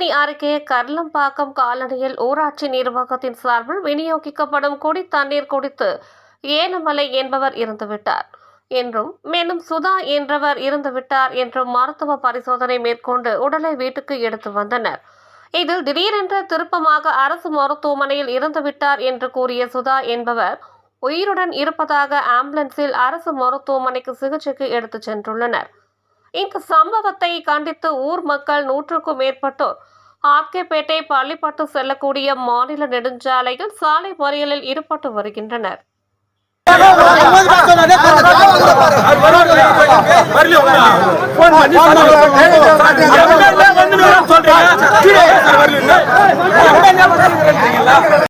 ஆவணி அருகே கர்லம்பாக்கம் காலனியில் ஊராட்சி நிர்வாகத்தின் சார்பில் விநியோகிக்கப்படும் குடி தண்ணீர் குடித்து ஏலமலை என்பவர் இருந்துவிட்டார் என்றும் மேலும் சுதா என்றவர் இருந்துவிட்டார் என்றும் மருத்துவ பரிசோதனை மேற்கொண்டு உடலை வீட்டுக்கு எடுத்து வந்தனர். இதில் திடீரென்று திருப்பமாக அரசு மருத்துவமனையில் இருந்துவிட்டார் என்று கூறிய சுதா என்பவர் உயிருடன் இருப்பதாக ஆம்புலன்ஸில் அரசு மருத்துவமனைக்கு சிகிச்சைக்கு எடுத்துச் சென்றுள்ளனர். இந்த சம்பவத்தை கண்டித்து ஊர் மக்கள் நூற்றுக்கும் மேற்பட்டோர். ஆர்கேபேட்டை பள்ளிப்பட்டு செல்லக்கூடிய மாநில நெடுஞ்சாலையில் சாலை மறியலில் ஈடுபட்டு வருகின்றனர்.